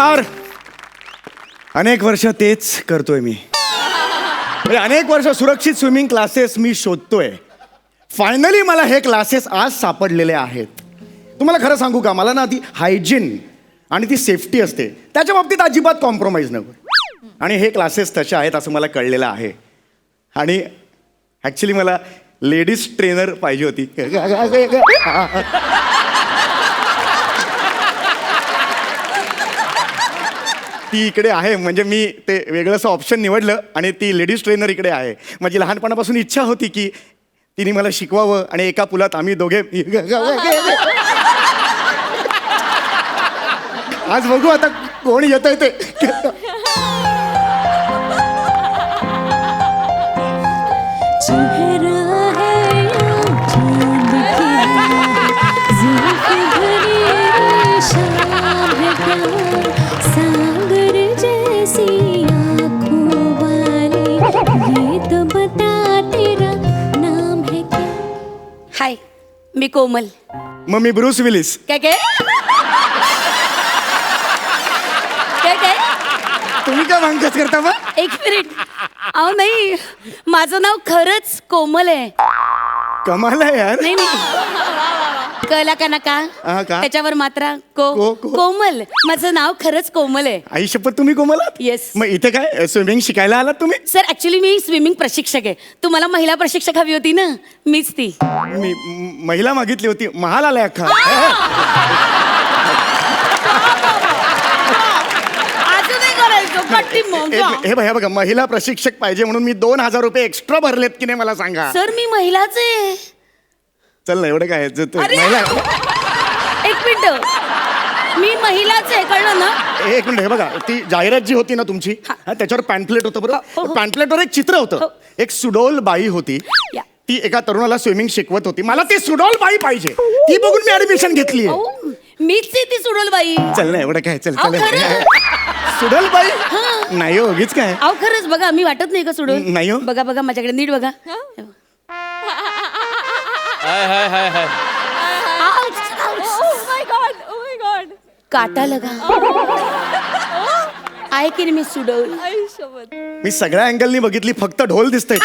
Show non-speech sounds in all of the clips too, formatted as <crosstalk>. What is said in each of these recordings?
नमस्कार अनेक वर्ष तेच करतोय मी. म्हणजे अनेक वर्ष सुरक्षित स्विमिंग क्लासेस मी शोधतोय. फायनली मला हे क्लासेस आज सापडलेले आहेत. तुम्हाला खरं सांगू का? मला ना ती हायजीन आणि ती सेफ्टी असते. त्याच्या बाबतीत अजिबात कॉम्प्रोमाइज नको. आणि हे क्लासेस तसे आहेत असं मला कळलेलं आहे. आणि ॲक्च्युली मला लेडीज ट्रेनर पाहिजे होती. <laughs> ती इकडे आहे म्हणजे मी ते वेगळंसं ऑप्शन निवडलं आणि ती लेडीज ट्रेनर इकडे आहे. माझी लहानपणापासून इच्छा होती की तिने मला शिकवावं आणि एका पुलात आम्ही दोघे <laughs> आज बघू आता कोण येत आहे ते. मी कोमल. मग मी ब्रुस विलिस. काय काय? काय काय? तुम्ही काय मागच करता मग? एक मिनिट. अहो नाही. माझं नाव खरंच कोमल आहे. कमाल आहे यार. नाही नाही. कळला का नका? हा, का? त्याच्यावर मात्रा को को, को. कोमल. माझं नाव खरंच कोमल आहे. आई शपथ तुम्ही कोमलात Yes. मग इथे काय स्विमिंग शिकायला आलात तुम्ही? सर ऍक्च्युली मी स्विमिंग प्रशिक्षक आहे. तुम्हाला महिला प्रशिक्षक हवी होती ना? मीच ती. मी म- महिला मागितली होती. महाल आलाय अख्खा. हे बघा बघा महिला प्रशिक्षक पाहिजे म्हणून मी दोन हजार रुपये एक्स्ट्रा भरलेत की नाही मला सांगा. सर मी महिलाच आहे. चल ना एवढं काय ज- तू- अरे! महिला एक मिनिट. मी महिलाच आहे कळलं ना? एक मिनिट हे बघा ती जाहिरात जी होती ना तुमची हा. हा, त्याच्यावर पॅम्पलेट होतं हो, बरोबर? हो. पॅम्पलेटवर एक चित्र हो. होतं एक सुडोल बाई होती. या. ती एका तरुणाला स्विमिंग शिकवत होती. मला ती सुडोल बाई पाहिजे. ती बघून मी ऍडमिशन घेतली अहो, मीच आहे ती सुडोल बाई. चल ना एवढं काय चल अहो, चल खरं? सुडोल बाई? नाही हो उगीच काय? अहो खरंच बघा मी वाटत नाही का सुडोल? नाही हो. बघा बघा माझ्याकडे नीट बघा. <laughs> हाय हाय हाय हाय. काटा लगा. आहे की मी सुडोल मी सगळ्या अँगलनी बघितली फक्त ढोल दिसतंय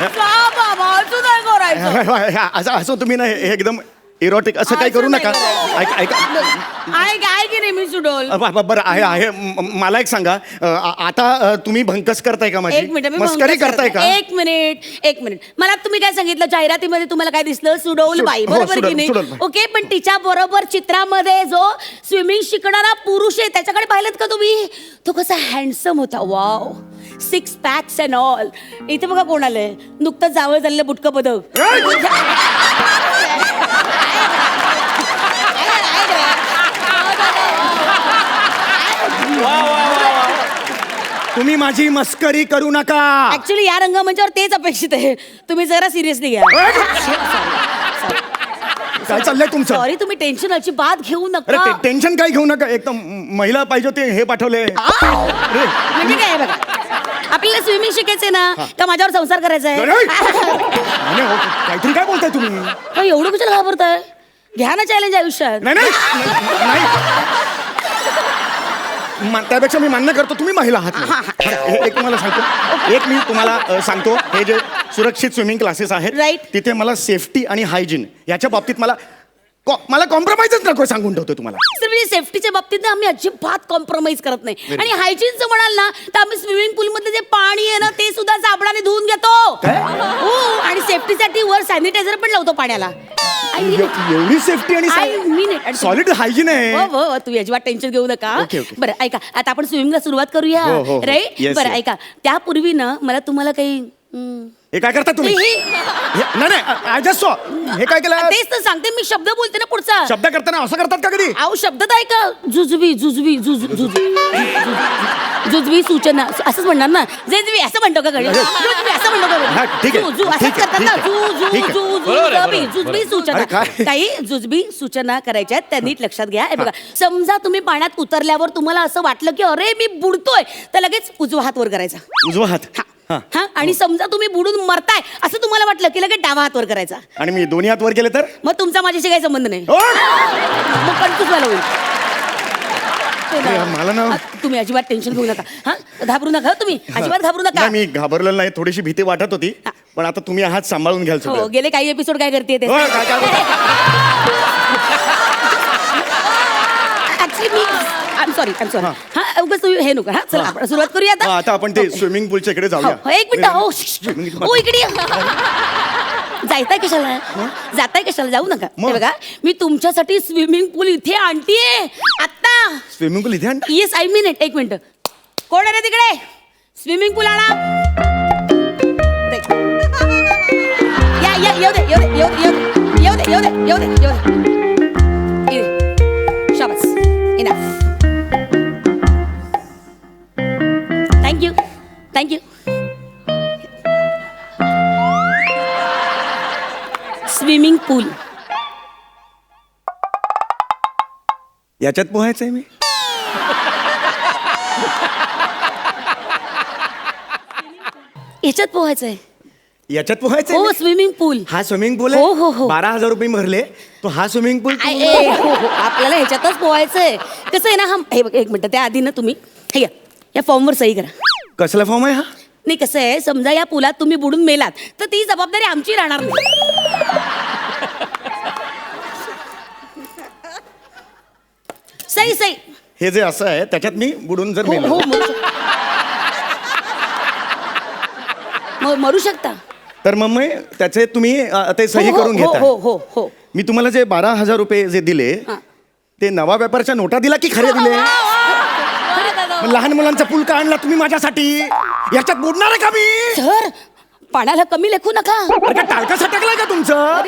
बाबा असं करायचं तुम्ही ना हे एकदम इरोटिक असं काही करू नका. ऐका ऐका. आहे की- आहे की नाही मी सुडोल? अ, ब- ब- बरं आहे आहे. म- म- मला एक सांगा. अ, आ- आता अ, तुम्ही भंकस करताय का माझी? एक मिनिट मी मस्करी करताय करते. का? एक मिनिट एक मिनिट. मला तुम्ही काय सांगितलं? जाहिरातीमध्ये तुम्हाला काय दिसलं? सुडोल सुड- बाई. हो, बरोबर सुडोल- की सुडोल नाही? बाई. ओके पण तिच्या बरोबर चित्रामध्ये जो स्विमिंग शिकणारा पुरुष आहे त्याच्याकडे पाहिलं का तुम्ही? तो कसा हँडसम होता. Wow six packs and all इथे बघा कोण आलंय नुकतंच जावळ झालेलं बुटकं पदक. <laughs> <laughs> तुम्ही माझी मस्करी करू नका. ऍक्च्युली या रंगमंचावर तेच अपेक्षित आहे. तुम्ही जरा सिरियसली घ्या. <laughs> काय चाललंय तुमचं? सॉरी तुम्ही टेन्शन अजिबात घेऊ अरे नका टेन्शन काय घेऊ नका. एकदम महिला पाहिजे होते हे पाठवले. म्हणजे काय आहे बघा? आपल्याला स्विमिंग शिकायचंय ना का माझ्यावर संसार करायचा आहे? नाही, हो, काहीतरी काय बोलताय तुम्ही? अहो, एवढं कशाला घाबरताय? घ्या ना चॅलेंज आयुष्यात. नाही. नाही नाही. मा- त्यापेक्षा मी मान्य करतो तुम्ही महिला आहात. हे- एक तुम्हाला सांगतो. एक मी तुम्हाला अ, सांगतो हे जे सुरक्षित स्विमिंग क्लासेस आहेत Right. तिथे मला सेफ्टी आणि हायजीन याच्या बाबतीत मला को- मला कॉम्प्रोमाइजच नको सांगून ठेवतो तुम्हाला सर म्हणजे सेफ्टीच्या बाबतीत ना आम्ही अजिबात कॉम्प्रोमाइज करत नाही आणि हायजीनचं म्हणाल ना तर आम्ही स्विमिंग पूल मधलं जे पाणी आहे ना ते सुद्धा साबणाने धुवून घेतो? हो आणि सेफ्टीसाठी वर सॅनिटायझर पण लावतो पाण्याला एव- एवढी सेफ्टी आणि I mean it. Solid hygiene आहे हो हो हो, तुम्ही अजिबात टेन्शन घेऊ नका Okay, okay. बरं ऐका आता आपण स्विमिंगला सुरुवात करूया हो, हो, हो. राईट Yes, बरं yes. ऐका त्यापूर्वी ना मला तुम्हाला काही हम्म, हे काय करता तुम्ही? हे- हे- नाही नाही आय जस्ट सॉ हे काय केलं? तेच तर सांगते मी शब्द बोलते ना पुढचा. शब्द करताना असं करतात का कधी? अहो शब्द तर ऐका. जुजबी जुजबी जुज जुज जुजबी सूचना. असंच म्हणणार ना. जेजबी असं म्हणतो का घरी? असं म्हणतो का घरी? ठीक आहे. जु- जु असंच ठीक आहे, करतात ना ठीक जु आहे. जु ठीक आहे. जु बरोबर आहे, जुजबी बरोबर, जुजबी अरे सूचना. काय? काही जुजबी सूचना करायच्या आहेत. त्या नीट लक्षात घ्या. हे बघा समजा तुम्ही पाण्यात उतरल्यावर तुम्हाला असं वाटलं की अरे मी बुडतोय. तर लगेच उजवा हात वर करायचा. उजवा हात? हा. हा. हा. आणि समजा तुम्ही बुडून मरताय असं तुम्हाला वाटलं की लगेच डावा हात वर करायचा. आणि मी दोन्ही हात वर केले तर? मग तुमचा माझ्याशी काही संबंध नाही. ओ! मग कन्फ्युज व्हायला होईल. ते ना. अरे, मला ना- तुम्ही अजिबात टेन्शन घेऊ नका. हा घाबरू नका हं तुम्ही. अजिबात घाबरू नका. नाही मी घाबरलेलो नाही थोडीशी भीती वाटत होती. हा. पण आता तुम्ही हात सांभाळून घ्याल हो सगळं गेले काही एपिसोड काय करते ते? हो, काय- काय <laughs> बोलता? ऍक्च्युली मी आय सॉरी आय सॉरी हा. उगाच हे नको हा चला हा. आपण सुरुवात करूया हा, आता आता आपण ते स्विमिंग पूलच्या इकडे हो, जाऊया. हो, एक मिनिट हो Swimming pool. हो इकडे या. जायताय कशाला? जाताय कशाला? जाऊ नका. मग? हे बघा मी तुमच्यासाठी स्विमिंग पूल इथे आणतीये. आत्ता. स्विमिंग पूल इथे आण येस आय मीन इट एक मिनिट. कोण आहे रे तिकडे? स्विमिंग पूल आणा. दे. या या येऊ दे येऊ दे येऊ दे येऊ दे. येऊ दे येऊ दे येऊ दे येऊ दे. शाबास. इनफ थँक्यू स्विमिंग पूल याच्यात पोहायचंय मी? ह्याच्यात पोहायचंय याच्यात पोहायचंय हो? स्विमिंग पूल हा स्विमिंग पूल हो, हो, हो. बारा हजार रुपये भरले. तो हा स्विमिंग पूल आय- ए, हो, हो, आपल्याला ह्याच्यातच पोहायचंय कसं आहे ना हा हे बघ एक मिनिट त्या आधी ना तुम्ही हे घ्या. या फॉर्मवर सही करा. कसला फॉर्म आहे हा? नाही कसं आहे? समजा या पुलात तुम्ही बुडून मेलात तर ती जबाबदारी आमची राहणार नाही. सही सही हे जे असं आहे त्याच्यात मी बुडून जर हो मेलो. हो मरू शकता म- मरू शकता? तर मग मी त्याचे तुम्ही अ, ते सही हो, हो, करून हो घेता. हो हो हो. मी तुम्हाला जे बारा हजार रुपये जे दिले हा. ते नवा व्यापारच्या नोटा दिला की खरे दिले? मग लहान मुलांचा पूल का आणला तुम्ही माझ्यासाठी? याच्यात बुडणार आहे का मी? सर पाण्याला कमी लेखू नका. अरे का टाळका सटकलाय का तुमचं?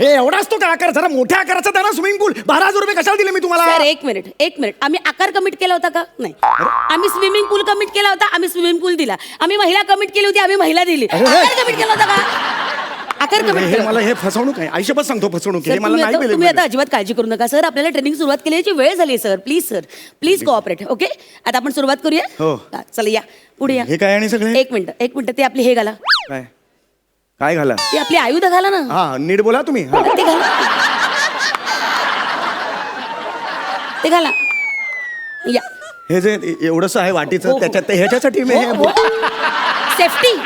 हे एवढा असतो का आकार जरा मोठ्या आकाराचा द्या ना स्विमिंग पूल बारा हजार रुपये कशाला दिले मी सर तुम्हाला एक मिनिट एक मिनिट. आम्ही आकार कमिट केला होता का? नाही. आम्ही स्विमिंग पूल कमिट केला होता आम्ही स्विमिंग पूल दिला. आम्ही महिला कमिट केली होती आम्ही महिला दिली. अरे, आकार कमिट केला होता का? आकार हे- हे मला हे फसवणूक आहे. आयुष्यभर सांगतो फसवणूक आहे. हे मला तुम्ही नाही आता- मिळेल तुम्ही आता अजिबात काळजी करू नका सर. आपल्याला ट्रेनिंग सुरुवात केल्याची वेळ झाली sir. Please sir please cooperate okay आता आपण सुरुवात करूया? हो. हा, चला या. पुढे या. हे काय आणि सगळे? एक मिनिट एक मिनिट ते आपली हे घाला. काय? काय घाला? ते आपली आयुध घाला ना. हा नीट बोला तुम्ही. हा. ते घाला. ते घाला. या. हे जे एवढंच आहे हो, वाटीचं हो. त्याच्यात ह्याच्यासाठी मी हे सेफ्टी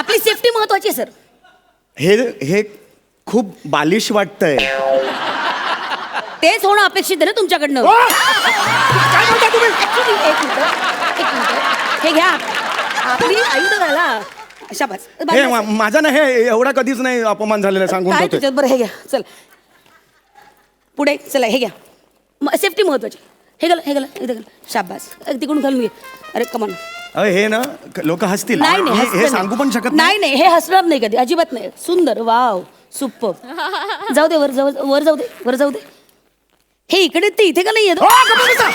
आपली सेफ्टी महत्वाची आहे सर हे हे खूप बालिश वाटतंय. तेच होणं अपेक्षित आहे ना तुमच्याकडनं. ओ! काय म्हणता तुम्ही? Actually, एक मिनिट एक मिनिट. हे घ्या. आपली आयुध घाला शाबास. हे मा- माझा ना हे एवढा कधीच नाही अपमान झालेला सांगून काय ठेवतोय. तुझ्यात? बरं हे घ्या. चल. पुढे चला हे घ्या. सेफ्टी महत्वाची. हे घाला हे घाला इथे घाला. शाबास. तिकडून घालून घे. अरे कमान अरे हे ना लोक हसतील नाही नाही हे- हे नाही. सांगू पण शकत नाही नाही हे हसणार नाही कधी अजिबात नाही सुंदर वाव सुपर जाऊ दे वर जाऊ वर जाऊ दे वर जाऊ दे हे इकडे ते इथे का नाही येत गप्प बसा.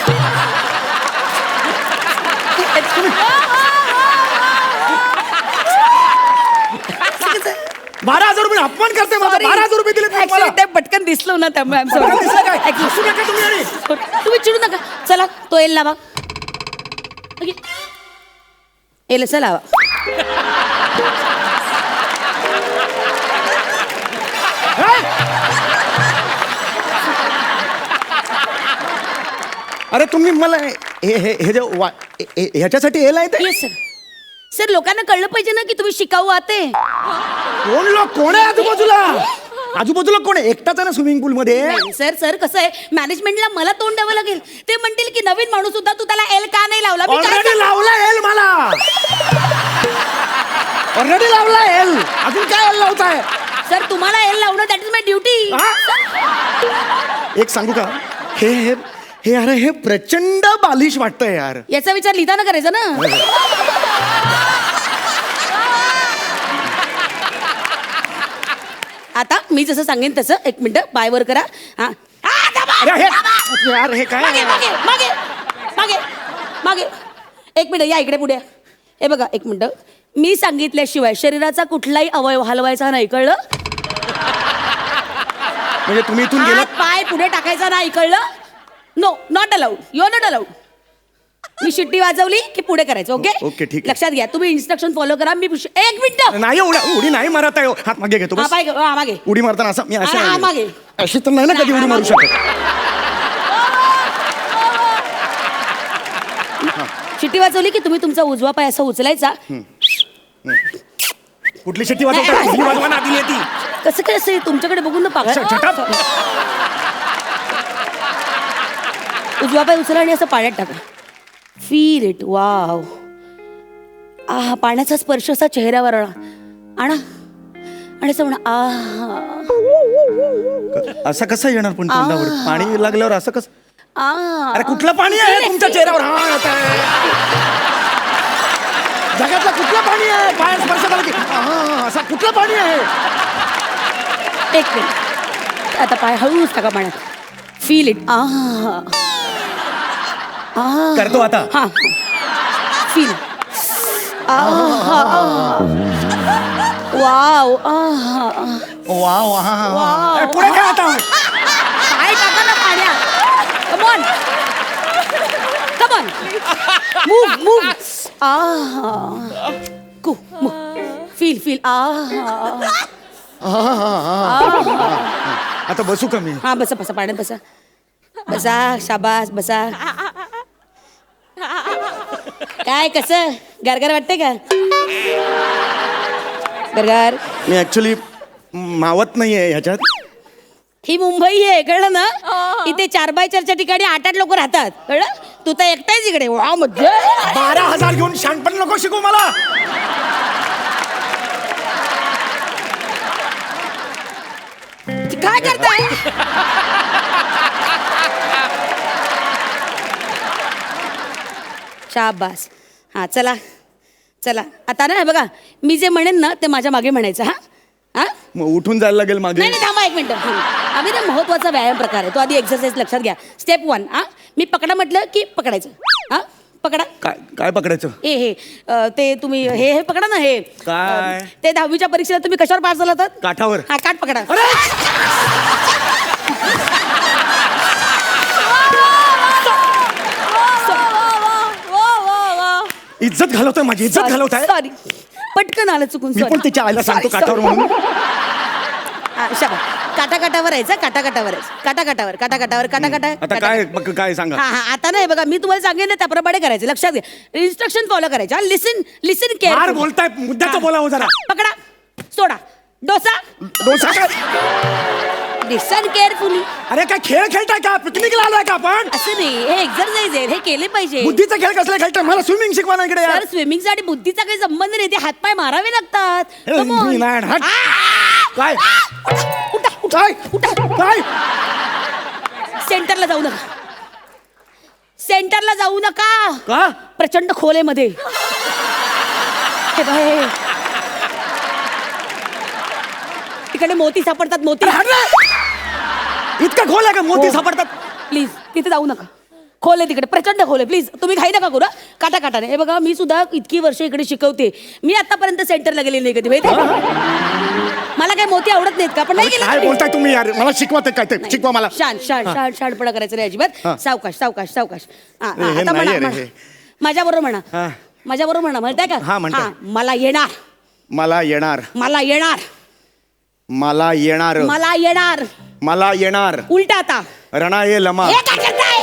बारा हजार रुपये अपमान करते माझा. बारा हजार रुपये दिले तुम्ही मला. Actually, ते पटकन दिसलं ना त्यामुळे I'm sorry. पटकन दिसलं काय? हसू नका तुम्ही आणि. तुम्ही चिडू नका चला तो येईल लावा ओके. येईल चला लावा अरे तुम्ही मला हे हे हे जे वा- हे- हे- ह्याच्यासाठी हे लायत? येस सर सर लोकांना कळलं पाहिजे ना की तुम्ही शिकाऊ आते कोण लोक? कोण आहे आजूबाजूला? आजूबाजूला कोण आहे? एकटाच आहे ना स्विमिंग पूल मध्ये? नाही सर सर कसं आहे? मॅनेजमेंटला मला तोंड द्यावं लागेल. ते म्हणतील की नवीन माणूस होता तू त्याला एल का नाही लावला? मी काय ऑलरेडी लावला एल मला. ऑलरेडी लावला एल अजून काय एल लावताय? सर तुम्हाला एल लावणं दॅट इज माय ड्युटी? एक सांगू का? हे हे हे अरे हे प्रचंड बालिश वाटतंय यार. याचा विचार लिहिताना करायचा ना? आता मी जसं सांगेन तसं एक मिनिट पाय वर करा. हा. हा, दाबा, अरे हे दाबा. यार हे काय मागे मागे मागे मागे मागे. एक मिनिट या इकडे पुढे. हे बघा एक मिनिट. मी सांगितल्याशिवाय शरीराचा कुठलाही अवयव हलवायचा नाही कळलं? म्हणजे तुम्ही इथून हात गेलात? पाय पुढे टाकायचा नाही कळलं? No not allowed your not allowed मी शिट्टी वाजवली की पुढे करायचं ओके ओके, ठीक आहे. लक्षात घ्या तुम्ही इन्स्ट्रक्शन फॉलो करा मी पुश- एक मिनिट! नाही उड्या उडी नाही मारत आहे. हो. हात मागे घेतो बस. हा, मागे उडी मारताना असं मी हा, हा, मागे. अशी अशी तर नाही ना कधी उडी मारू शकत. <laughs> शिट्टी वाजवली की तुम्ही तुमचा उजवा पाय असा उचलायचा. कुठली शेती वाजवता? कुठली वाजवा ना दिली ती कसं काय असं तुमच्याकडे बघून ना पागल? श- shut up. उजवा पाय उचला आणि असं पाण्यात टाका. फील इट वाव आ पाण्याचा स्पर्श असा चेहऱ्यावर आणा. आणा. आणि असं म्हणा आ असं कसं येणार पण तोंडावर? पाणी लागल्यावर असं कसं? आ अरे कुठलं पाणी आहे? तुमच्या चेहऱ्यावर. हा येत आहे. जगातलं कुठलं पाणी आहे? पाय स्पर्श झाला की हा, असं कुठलं पाणी आहे? एक मिनिट. आता पाय हळूच टाका पाण्यात. फील इट आ करतो आता. हा. फील वाव वा वा हा. Wow. अरे, पुढे काय आता. पाय टाका ना पाण्यात come on come on move move coo feel feel आता बसू कमी हा बसा बसा पाण्यात बसा. बसा शाबास बसा. काय कसं? गरगर वाटते का? गरगर. मी ऍक्च्युली मावत नाहीये ह्याच्यात. ही मुंबई आहे कळलं ना? इथे चार बाय चारच्या ठिकाणी आठ आठ लोक राहतात. कळलं? तू तर एकटाच इकडे. वा मज्जा. बारा हजार घेऊन शहाणपण नको शिकू मला. काय करताय? शाबास. हा चला चला. आता ना बघा मी जे म्हणेन ना ते माझ्या मागे म्हणायचं हा? हा? मग उठून जायला लागेल मागे. नाही नाही थांबा एक मिनिट. आम्ही ना महत्त्वाचा व्यायाम प्रकार आहे. तो आधी एक्सरसाइज लक्षात घ्या. स्टेप वन हा? मी पकडा म्हटलं की पकडायचं. हा? पकडा. काय काय पकडायचं? हे हे अ, ते तुम्ही हे हे पकडा ना हे. काय? अ, ते दहावीच्या परीक्षेला तुम्ही कशावर पास झाला होतात काठावर. हा काट पकडा. इज्जत घालवतोय माझी इज्जत घालवताय. सॉरी पटकन आलं चुकून मी पण तिच्या आईला सांगतो काठावर म्हणून. काटा काटावर यायचं काटा काटावर यायचं काटा काटावर काटा काटावर काटा काटा आता काय मग काय सांगा? हा हा आता नाही बघा मी तुम्हाला सांगेन ना त्याप्रमाणे करायचं. लक्षात घ्या. इन्स्ट्रक्शन फॉलो करायचे. लिसन लिसन फार केअर बोलताय मुद्द्याचं बोलावं जरा. पकडा सोडा. डोसा. डोसा काय? लिसन केअरफुली अरे काय खेळ खेळताय का? पिकनिकला आलोय का आपण? असं नाही हे एक्झरसाइज आहे हे केले पाहिजे. बुद्धीचा खेळ कसला खेळताय? मला स्विमिंग शिकवा ना इकडे यार. तर स्विमिंगचा आणि बुद्धीचा काही संबंध नाही ते हातपाय मारावे लागतात. हे, Come on. मी नाही, हट. आ! काय? उठा उठा काय? उठा. काय? सेंटरला जाऊ नका. सेंटरला जाऊ नका. का? प्रचंड खोलेमध्ये. हे बाय तिकडे मोती सापडतात मोती. अरे, हट रे. इतकं खोल आहे का? मोती सापडतात. प्लीज तिथे जाऊ नका. खोल आहे तिकडे प्रचंड खोल आहे. प्लीज तुम्ही घाई नका करू हं. काटा काटाने हे बघा मी सुद्धा इतकी वर्ष इकडे शिकवते. मी आतापर्यंत सेंटरला गेले नाही कधी माहिती मला काय मोती आवडत नाहीत का? पण नाही गेलं काय. बोलताय तुम्ही यार? मला शिकवा ते काय ते. शिकवा मला. शान शान शान शानपणा करायचं नाही हा. अजिबात सावकाश सावकाश सावकाश. हा, हा, हे आता म्हणा आहे रे म्हणा. हे. माझ्या बरोबर हा. म्हणा माझ्या बरोबर म्हणा म्हणताय. का हा. मला येणार. मला येणार. मला येणार. मला येणार. मला येणार. मला येणार. उलटा आता. रणा ये लमा. हे काय करताय?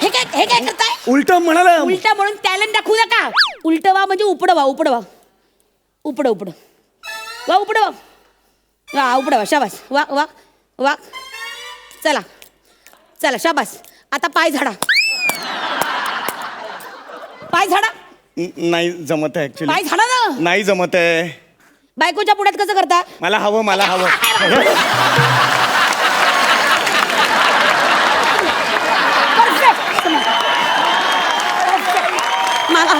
हे काय? हे काय करताय? उलट म्हणाला उलटा म्हणून टॅलेंट दाखवू नका. उलट वा म्हणजे उपड वा उपड वा. उपड उपड. वा उपड वा. वा उपड वा शाबास. वा वा वा. चला. चला शाबास. आता पाय झाडा. पाय झाडा. नाही जमत आहे ऍक्च्युली झाडा ना? नाही जमत आहे. बायकोच्या पुढ्यात कसं करता? मला हवं मला हवं. मला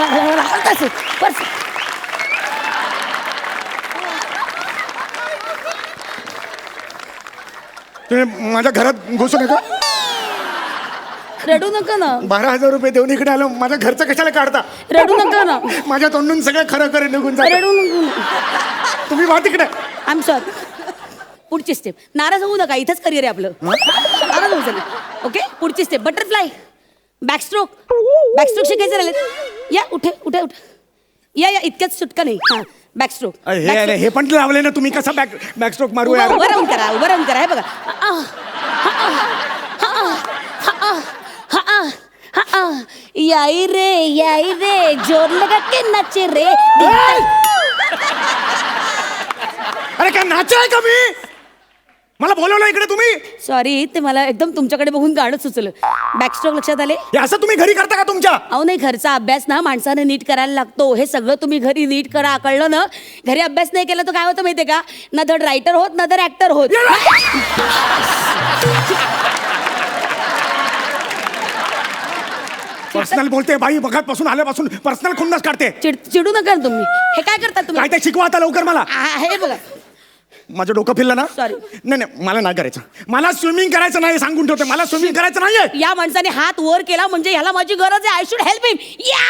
तुम्ही माझ्या घरात घुसून येतो? रडू नका ना. बारा हजार रुपये देऊन इकडे आलो. माझ्या घरचं कशाला काढता? रडू नका ना. माझ्या तोंडून सगळं खरं खरं निघून जात. रडू नका. तुम्ही वा तिकडे. आय एम सॉरी पुढची स्टेप नाराज होऊ नका. इथंच करिअर आहे आपलं. नाराज होऊ नका ओके पुढची स्टेप बटरफ्लाय बॅकस्ट्रोक बॅकस्ट्रोक शिकायचं राहिले या उठे उठे उठे. या या इतक्याच सुटका नाही. हां बॅकस्ट्रोक हे अरे, हे पण लावले ना तुम्ही. कसा बॅक बॅकस्ट्रोक मारू यार उभं राहून करा उभं राहून करा. हे बघा. आ, आ, आ, आ, आ, आ, आ, आ. याई रे याई रे जोर लगा के नाचे रे। अरे काय नाचाय का मी? मला बोलवलं इकडे तुम्ही? सॉरी ते मला एकदम तुमच्याकडे बघून गाणं सुचलं. बॅकस्ट्रोक लक्षात आले? हे असं तुम्ही घरी करता का तुमच्या? अहो नाही घरचा अभ्यास ना माणसाने नीट करायला लागतो. हे सगळं तुम्ही घरी नीट करा कळलं ना? घरी अभ्यास नाही केला तर काय होतं माहितीये का? ना धड रायटर होत ना धड ऍक्टर होत. <laughs> पर्सनल बोलते बाई बघत पासून आल्यापासून पर्सनल खुन्नस काढते. चिड चिडू नका ना तुम्ही. हे काय करता तुम्ही? काय ते शिकवा आता लवकर मला. आ, हे बघा. माझं डोकं फिरलं ना? Sorry. नाही नाही मला नाही करायचं. मला स्विमिंग करायचं नाही सांगून ठेवते. मला स्विमिंग करायचं नाहीये. या माणसाने हात वर केला म्हणजे ह्याला माझी गरज आहे. आय शुड हेल्प हिम या